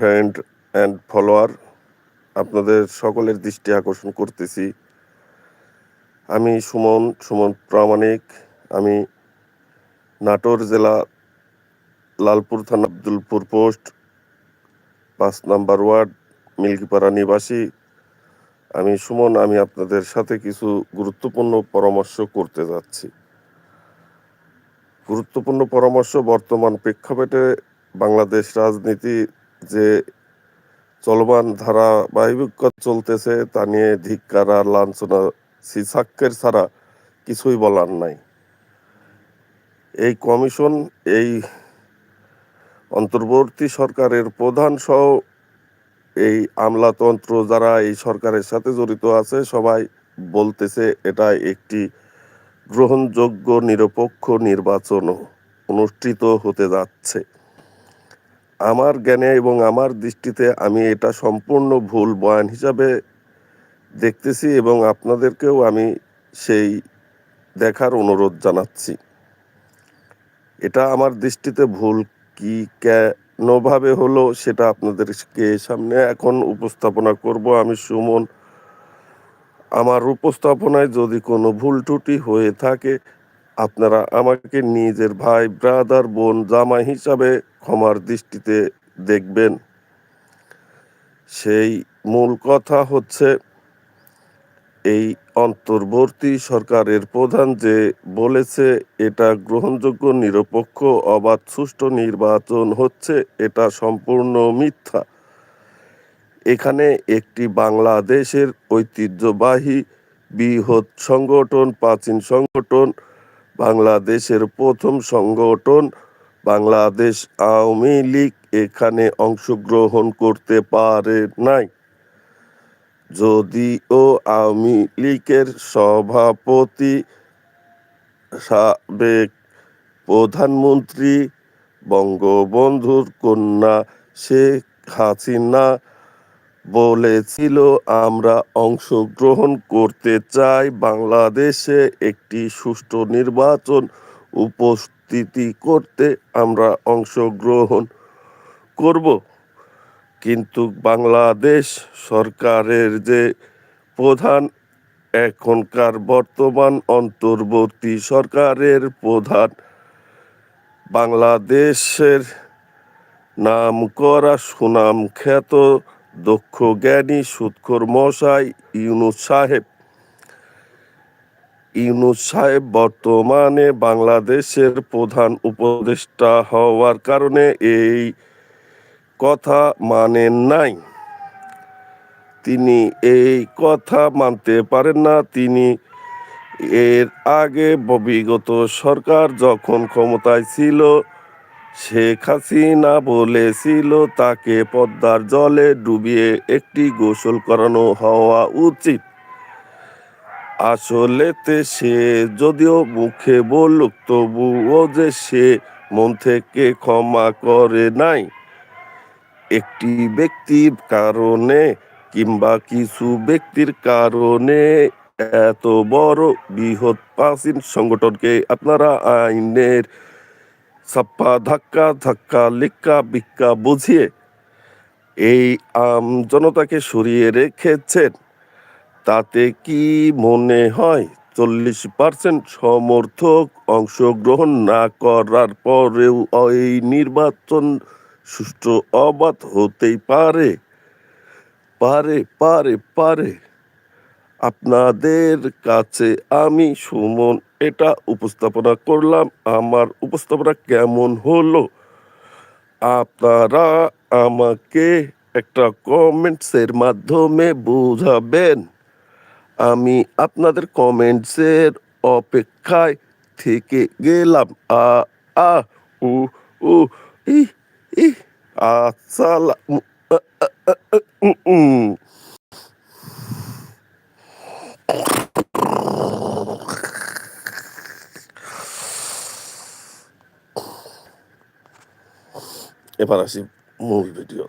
Friend and follower আপনাদের সকলের দৃষ্টি আকর্ষণ করতেছি। আমি সুমন সুমন প্রামাণিক। আমি নাটোর জেলা, লালপুর থানা, আব্দুলপুর পোস্ট। পাঁচ নাম্বার ওয়ার্ড, মিল্কিপাড়া নিবাসী। আমি সুমন, আমি আপনাদের সাথে কিছু গুরুত্বপূর্ণ পরামর্শ করতে যাচ্ছি। গুরুত্বপূর্ণ পরামর্শ বর্তমান প্রেক্ষাপটে বাংলাদেশ রাজনীতি যে চলমান ধারাবাহিকতা চলতেছে, তা নিয়ে ধিক্কার আর লাঞ্ছনা সিসাক্কের ছাড়া কিছুই বলার নাই। এই কমিশন, এই অন্তর্বর্তী সরকারের প্রধান সহ এই আমলাতন্ত্র যারা এই সরকারের সাথে জড়িত আছে, সবাই বলতেছে এটা একটি গ্রহণযোগ্য, নিরপেক্ষ নির্বাচন অনুষ্ঠিত হতে যাচ্ছে। আমার জ্ঞানে এবং আমার দৃষ্টিতে আমি এটা সম্পূর্ণ ভুল বয়ান হিসাবে দেখতেছি এবং আপনাদেরকেও আমি সেই দেখার অনুরোধ জানাচ্ছি। এটা আমার দৃষ্টিতে ভুল কি কেনভাবে হলো সেটা আপনাদেরকে সামনে এখন উপস্থাপনা করব। আমি সুমন, আমার উপস্থাপনায় যদি কোনো ভুল ত্রুটি হয়ে থাকে আপনারা আমাকে নিজের ভাই ব্রাদার বোন, জামাই হিসাবে ক্ষমার দৃষ্টিতে দেখবেন। সেই মূল কথা হচ্ছে, এই অন্তর্বর্তী সরকারের প্রধান যে বলেছে, এটা গ্রহণযোগ্য, নিরপেক্ষ, অবাধ, সুষ্ঠু নির্বাচন হচ্ছে, এটা সম্পূর্ণ মিথ্যা। এখানে একটি বাংলাদেশের ঐতিহ্যবাহী বৃহৎ সংগঠন, প্রাচীন সংগঠন বাংলাদেশের প্রথম সংগঠন বাংলাদেশ আওয়ামী লীগ এখানে অংশগ্রহণ করতে পারে নাই। যদিও আওয়ামী লীগের সভাপতি সাবেক প্রধানমন্ত্রী বঙ্গবন্ধুর কন্যা শেখ হাসিনা বলেছিল, আমরা অংশগ্রহণ করতে চাই বাংলাদেশে একটি সুষ্ঠু নির্বাচন উপস্থিতি করতে, আমরা অংশগ্রহণ করব। কিন্তু বাংলাদেশ সরকারের যে প্রধান, এখনকার বর্তমান অন্তর্বর্তী সরকারের প্রধান, বাংলাদেশের নাম করা সুনাম খ্যাত দক্ষ জ্ঞানী সুৎখর মশাই ইউনুস সাহেব। ইউনুস সাহেব বর্তমানে বাংলাদেশের প্রধান উপদেষ্টা হওয়ার কারণে এই কথা মানেন নাই। তিনি এই কথা মানতে পারেন না। তিনি এর আগে বিগত সরকার যখন ক্ষমতায় ছিল শেখ হাসিনা বলেছিল, তাকে পদ্মার জলে ডুবিয়ে একটি গোসল করানো হওয়া উচিত। আসলেতে সে যদিও মুখে বলুক, তবুও যে সে মন থেকে ক্ষমা করে নাই। একটি ব্যক্তির কারণে কিংবা কিছু ব্যক্তির কারণে এত বড় বৃহৎ প্রাচীন সংগঠনকে আপনারা আইনের ছাপ্পা, ধাক্কা ধাক্কা, লিক্কা, বিক্কা বুঝিয়ে এই আম জনতাকে সরিয়ে রেখেছেন। তাতে কি মনে হয় চল্লিশ পার্সেন্ট সমর্থক অংশগ্রহণ না করার পরেও এই নির্বাচন সুষ্ঠু অবাধ হতেই পারে? পারে পারে পারে। আপনাদের কাছে আমি, সুমন, এটা উপস্থাপনা করলাম। আমার উপস্থাপনা কেমন হলো? আপনারা আমাকে একটা কমেন্টসের মাধ্যমে বোঝাবেন। আমি আপনাদের কমেন্টসের অপেক্ষায় থেকে গেলাম। আ আ, উ উ ই ই আসসালাম yapar para Oh be diyor.